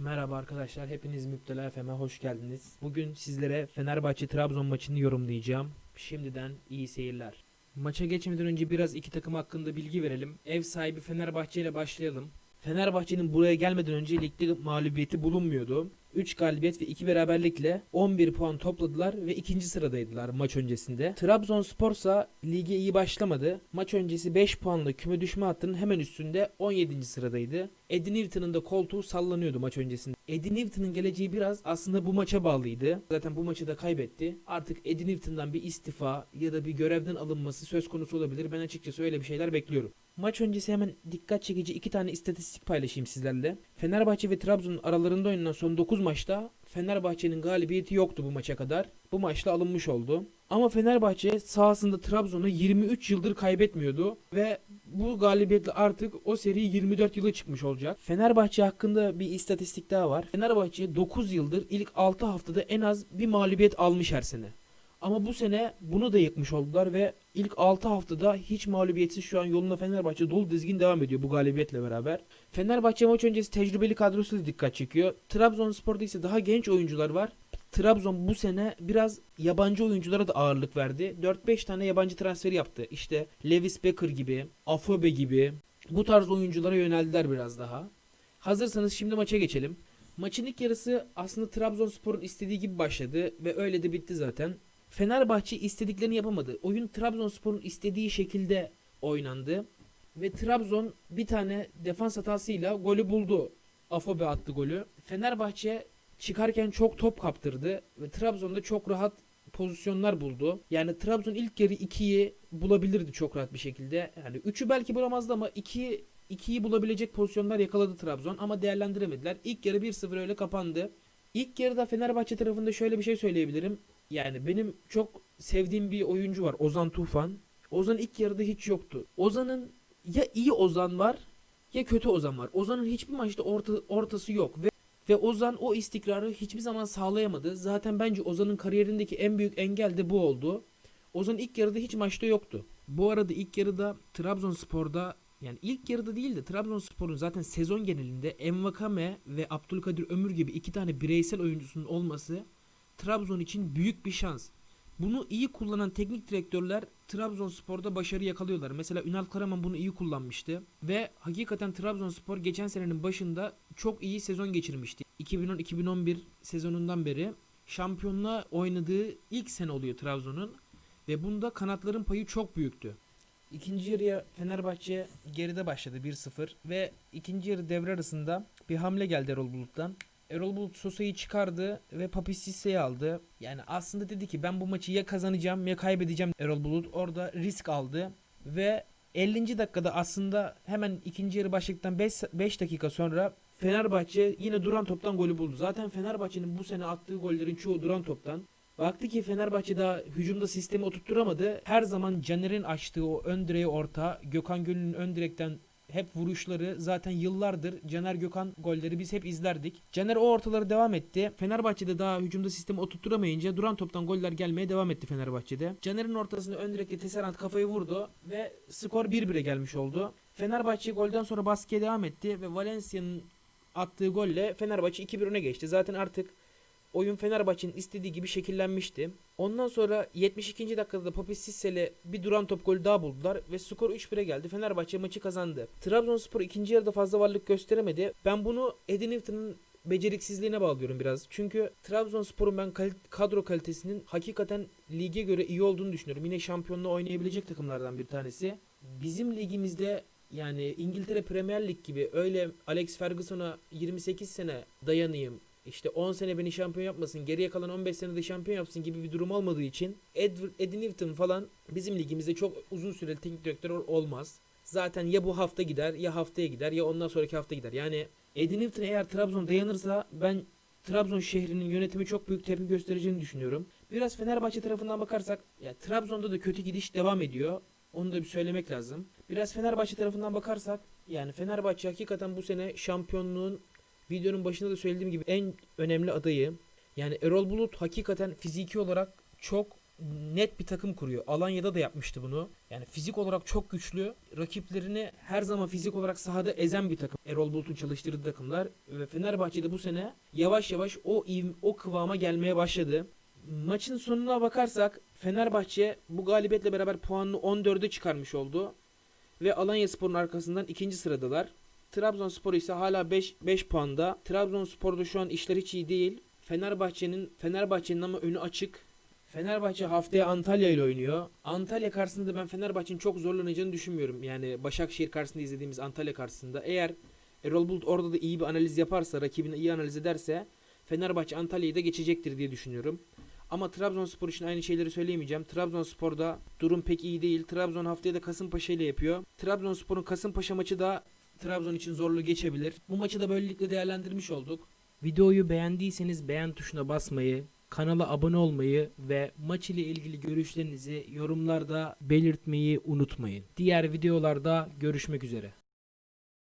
Merhaba arkadaşlar, hepiniz Müptela FM'e hoş geldiniz. Bugün sizlere Fenerbahçe-Trabzon maçını yorumlayacağım. Şimdiden iyi seyirler. Maça geçmeden önce biraz iki takım hakkında bilgi verelim. Ev sahibi Fenerbahçe ile başlayalım. Fenerbahçe'nin buraya gelmeden önce ligde mağlubiyeti bulunmuyordu. 3 galibiyet ve 2 beraberlikle 11 puan topladılar ve ikinci sıradaydılar maç öncesinde. Trabzonspor ise lige iyi başlamadı. Maç öncesi 5 puanla küme düşme hattının hemen üstünde 17. sıradaydı. Eddie Newton'un da koltuğu sallanıyordu maç öncesinde. Eddie Newton'un geleceği biraz aslında bu maça bağlıydı. Zaten bu maçı da kaybetti. Artık Eddie Newton'dan bir istifa ya da bir görevden alınması söz konusu olabilir. Ben açıkçası öyle bir şeyler bekliyorum. Maç öncesi hemen dikkat çekici iki tane istatistik paylaşayım sizlerle. Fenerbahçe ve Trabzon'un aralarında oynanan son 9 maçta Fenerbahçe'nin galibiyeti yoktu bu maça kadar. Bu maçta alınmış oldu. Ama Fenerbahçe sahasında Trabzon'u 23 yıldır kaybetmiyordu ve bu galibiyetle artık o seri 24 yıla çıkmış olacak. Fenerbahçe hakkında bir istatistik daha var. Fenerbahçe 9 yıldır ilk 6 haftada en az bir mağlubiyet almış her sene. Ama bu sene bunu da yıkmış oldular ve ilk 6 haftada hiç mağlubiyetsiz şu an yoluna Fenerbahçe dolu dizgin devam ediyor bu galibiyetle beraber. Fenerbahçe maç öncesi tecrübeli kadrosu da dikkat çekiyor. Trabzonspor'da ise daha genç oyuncular var. Trabzon bu sene biraz yabancı oyunculara da ağırlık verdi. 4-5 tane yabancı transferi yaptı. İşte Lewis Becker gibi, Afobe gibi bu tarz oyunculara yöneldiler biraz daha. Hazırsanız şimdi maça geçelim. Maçın ilk yarısı aslında Trabzonspor'un istediği gibi başladı ve öyle de bitti zaten. Fenerbahçe istediklerini yapamadı. Oyun Trabzonspor'un istediği şekilde oynandı. Ve Trabzon bir tane defans hatasıyla golü buldu. Afobe attı golü. Fenerbahçe çıkarken çok top kaptırdı ve Trabzon'da çok rahat pozisyonlar buldu. Yani Trabzon ilk yarı 2'yi bulabilirdi çok rahat bir şekilde. Yani 3'ü belki bulamazdı ama 2 2'yi bulabilecek pozisyonlar yakaladı Trabzon ama değerlendiremediler. İlk yarı 1-0 öyle kapandı. İlk yarıda Fenerbahçe tarafında şöyle bir şey söyleyebilirim. Yani benim çok sevdiğim bir oyuncu var Ozan Tufan. Ozan ilk yarıda hiç yoktu. Ozan'ın ya iyi Ozan var ya kötü Ozan var. Ozan'ın hiçbir maçta orta, ortası yok ve ve Ozan o istikrarı hiçbir zaman sağlayamadı. Zaten bence Ozan'ın kariyerindeki en büyük engel de bu oldu. Ozan ilk yarıda hiç maçta yoktu. Bu arada ilk yarıda Trabzonspor'da yani ilk yarıda değil de Trabzonspor'un zaten sezon genelinde Envakame ve Abdülkadir Ömür gibi iki tane bireysel oyuncusunun olması Trabzon için büyük bir şans. Bunu iyi kullanan teknik direktörler Trabzonspor'da başarı yakalıyorlar. Mesela Ünal Karaman bunu iyi kullanmıştı ve hakikaten Trabzonspor geçen senenin başında çok iyi sezon geçirmişti. 2010-2011 sezonundan beri şampiyonluğa oynadığı ilk sene oluyor Trabzon'un ve bunda kanatların payı çok büyüktü. İkinci yarıya Fenerbahçe geride başladı 1-0 ve ikinci yarı devre arasında bir hamle geldi Erol Bulut'tan. Erol Bulut Sosa'yı çıkardı ve Papi Sisse'yi aldı. Yani aslında dedi ki ben bu maçı ya kazanacağım ya kaybedeceğim Erol Bulut. Orada risk aldı ve 50. dakikada aslında hemen ikinci yarı başladıktan 5 dakika sonra Fenerbahçe yine duran toptan golü buldu. Zaten Fenerbahçe'nin bu sene attığı gollerin çoğu duran toptan. Baktı ki Fenerbahçe daha hücumda sistemi oturtturamadı. Her zaman Caner'in açtığı o ön direğe orta, Gökhan Gönül'ün ön direkten hep vuruşları zaten yıllardır Caner Gökhan golleri biz hep izlerdik. Caner o ortaları devam etti. Fenerbahçe'de daha hücumda sistemi oturtturamayınca duran toptan goller gelmeye devam etti Fenerbahçe'de. Caner'in ortasında ön direkte Tesserant kafayı vurdu ve skor 1-1'e gelmiş oldu. Fenerbahçe golden sonra baskıya devam etti ve Valencia'nın attığı golle Fenerbahçe 2-1 öne geçti. Zaten artık oyun Fenerbahçe'nin istediği gibi şekillenmişti. Ondan sonra 72. dakikada da Papi Sissel'e bir duran top golü daha buldular ve skor 3-1'e geldi. Fenerbahçe maçı kazandı. Trabzonspor ikinci yarıda fazla varlık gösteremedi. Ben bunu Eddie Newton'un beceriksizliğine bağlıyorum biraz. Çünkü Trabzonspor'un ben kal- kadro kalitesinin hakikaten lige göre iyi olduğunu düşünüyorum. Yine şampiyonluğa oynayabilecek takımlardan bir tanesi. Bizim ligimizde yani İngiltere Premier Lig gibi öyle Alex Ferguson'a 28 sene dayanayım işte 10 sene beni şampiyon yapmasın, geriye kalan 15 senede şampiyon yapsın gibi bir durum olmadığı için Edward, Eddie Newton falan bizim ligimizde çok uzun süreli teknik direktör olmaz. Zaten ya bu hafta gider ya haftaya gider ya ondan sonraki hafta gider. Yani Eddie Newton eğer Trabzon dayanırsa ben Trabzon şehrinin yönetimi çok büyük tepki göstereceğini düşünüyorum. Biraz Fenerbahçe tarafından bakarsak ya Trabzon'da da kötü gidiş devam ediyor. Onu da bir söylemek lazım. Biraz Fenerbahçe tarafından bakarsak yani Fenerbahçe hakikaten bu sene şampiyonluğun videonun başında da söylediğim gibi en önemli adayı. Yani Erol Bulut hakikaten fiziki olarak çok net bir takım kuruyor. Alanya'da da yapmıştı bunu. Yani fizik olarak çok güçlü. Rakiplerini her zaman fizik olarak sahada ezen bir takım. Erol Bulut'un çalıştırdığı takımlar ve Fenerbahçe'de bu sene yavaş yavaş o o kıvama gelmeye başladı. Maçın sonuna bakarsak Fenerbahçe bu galibiyetle beraber puanını 14'e çıkarmış oldu. Ve Alanya Spor'un arkasından ikinci sıradalar. Trabzonspor ise hala 5 5 puanda. Trabzonspor'da şu an işler hiç iyi değil. Fenerbahçe'nin Fenerbahçe'nin ama önü açık. Fenerbahçe haftaya Antalya ile oynuyor. Antalya karşısında ben Fenerbahçe'nin çok zorlanacağını düşünmüyorum. Yani Başakşehir karşısında izlediğimiz Antalya karşısında. Eğer Erol Bulut orada da iyi bir analiz yaparsa, rakibini iyi analiz ederse Fenerbahçe Antalya'yı da geçecektir diye düşünüyorum. Ama Trabzonspor için aynı şeyleri söyleyemeyeceğim. Trabzonspor'da durum pek iyi değil. Trabzon haftaya da Kasımpaşa ile yapıyor. Trabzonspor'un Kasımpaşa maçı da Trabzon için zorlu geçebilir. Bu maçı da böylelikle değerlendirmiş olduk. Videoyu beğendiyseniz beğen tuşuna basmayı, kanala abone olmayı ve maç ile ilgili görüşlerinizi yorumlarda belirtmeyi unutmayın. Diğer videolarda görüşmek üzere.